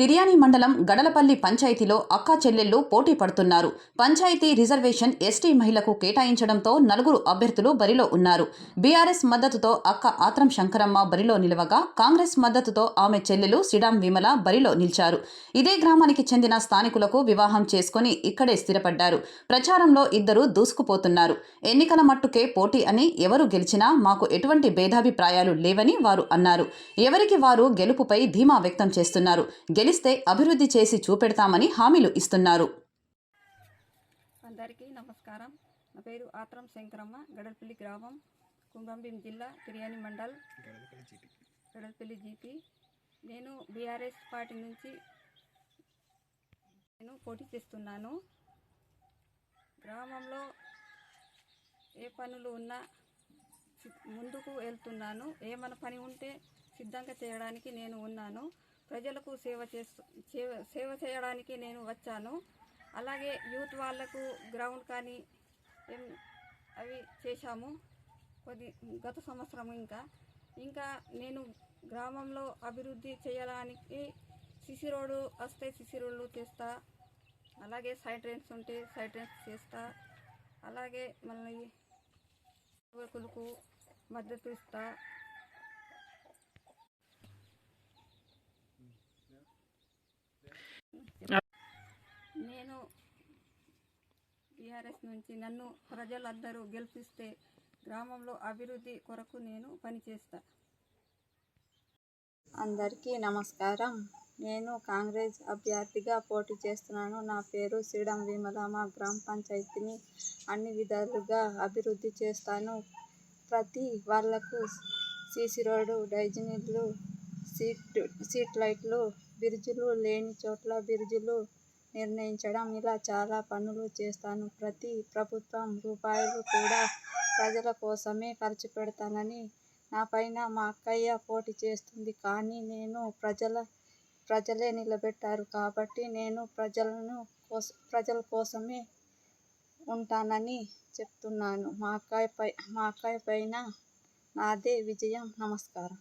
తిర్యాని మండలం గడలపల్లి పంచాయతీలో అక్కా చెల్లెళ్ళు పోటీ పడుతున్నారు. పంచాయతీ రిజర్వేషన్ ఎస్టీ మహిళకు కేటాయించడంతో నలుగురు అభ్యర్థులు బరిలో ఉన్నారు. బీఆర్ఎస్ మద్దతుతో అక్క ఆత్రం శంకరమ్మ బరిలో నిలవగా కాంగ్రెస్ మద్దతుతో ఆమె చెల్లెలు సిడాం విమల బరిలో నిలిచారు. ఇదే గ్రామానికి చెందిన స్థానికులకు వివాహం చేసుకుని ఇక్కడే స్థిరపడ్డారు. ప్రచారంలో ఇద్దరు దూసుకుపోతున్నారు. ఎన్నికల మట్టుకే పోటీ అని ఎవరు గెలిచినా మాకు ఎటువంటి భేదాభిప్రాయాలు లేవని వారు అన్నారు. ఎవరికి వారు గెలుపుపై ధీమా వ్యక్తం చేస్తున్నారు. గెలిస్తే అభివృద్ధి చేసి చూపెడతామని హామీలు ఇస్తున్నారు. అందరికీ నమస్కారం. నా పేరు ఆత్రం శంకరమ్మ గడల్పల్లి గ్రామం కుంభంభీం జిల్లా కిర్యాని మండల్ గడల్పల్లి జీపీ. నేను బీఆర్ఎస్ పార్టీ నుంచి నేను పోటీ చేస్తున్నాను. గ్రామంలో ఏ పనులు ఉన్నా ముందుకు వెళ్తున్నాను. ఏమైనా పని ఉంటే సిద్ధంగా చేయడానికి నేను ఉన్నాను. ప్రజలకు సేవ చేస్తూ సేవ సేవ చేయడానికి నేను వచ్చాను. అలాగే యూత్ వాళ్ళకు గ్రౌండ్ కానీ ఏం అవి చేశాము. కొద్ది గత సంవత్సరం ఇంకా. ఇంకా నేను గ్రామంలో అభివృద్ధి చేయడానికి సిసి రోడ్డు వస్తే సిసి రోడ్లు చేస్తా. అలాగే సైడ్ ట్రైన్స్ ఉంటే సైడ్ ట్రైన్స్ చేస్తా. అలాగే మళ్ళీ యువకులకు మద్దతు ఇస్తా. నేను బీఆర్ఎస్ నుంచి నన్ను ప్రజలందరూ గెలిపిస్తే గ్రామంలో అభివృద్ధి కొరకు నేను పనిచేస్తా. అందరికీ నమస్కారం. నేను కాంగ్రెస్ అభ్యర్థిగా పోటీ చేస్తున్నాను. నా పేరు శ్రీడం విమల మా గ్రామ పంచాయతీని అన్ని విధాలుగా అభివృద్ధి చేస్తాను. ప్రతి వాళ్ళకు సీసీ రోడ్డు డైజనీళ్ళు సీట్ సీట్ లైట్లు బ్రిడ్జులు లేని చోట్ల బ్రిడ్జులు నిర్ణయించడం. ఇలా చాలా పనులు చేస్తాను. ప్రతి ప్రభుత్వం రూపాయలు కూడా ప్రజల కోసమే ఖర్చు పెడతానని నా పైన మా అక్కయ్య పోటీ చేస్తుంది. కానీ నేను ప్రజల ప్రజలే నిలబెట్టారు కాబట్టి నేను ప్రజలను కోస ప్రజల కోసమే ఉంటానని చెప్తున్నాను. మా అక్కయ్య పై మా అక్కయ్య పైన నాదే విజయం. నమస్కారం.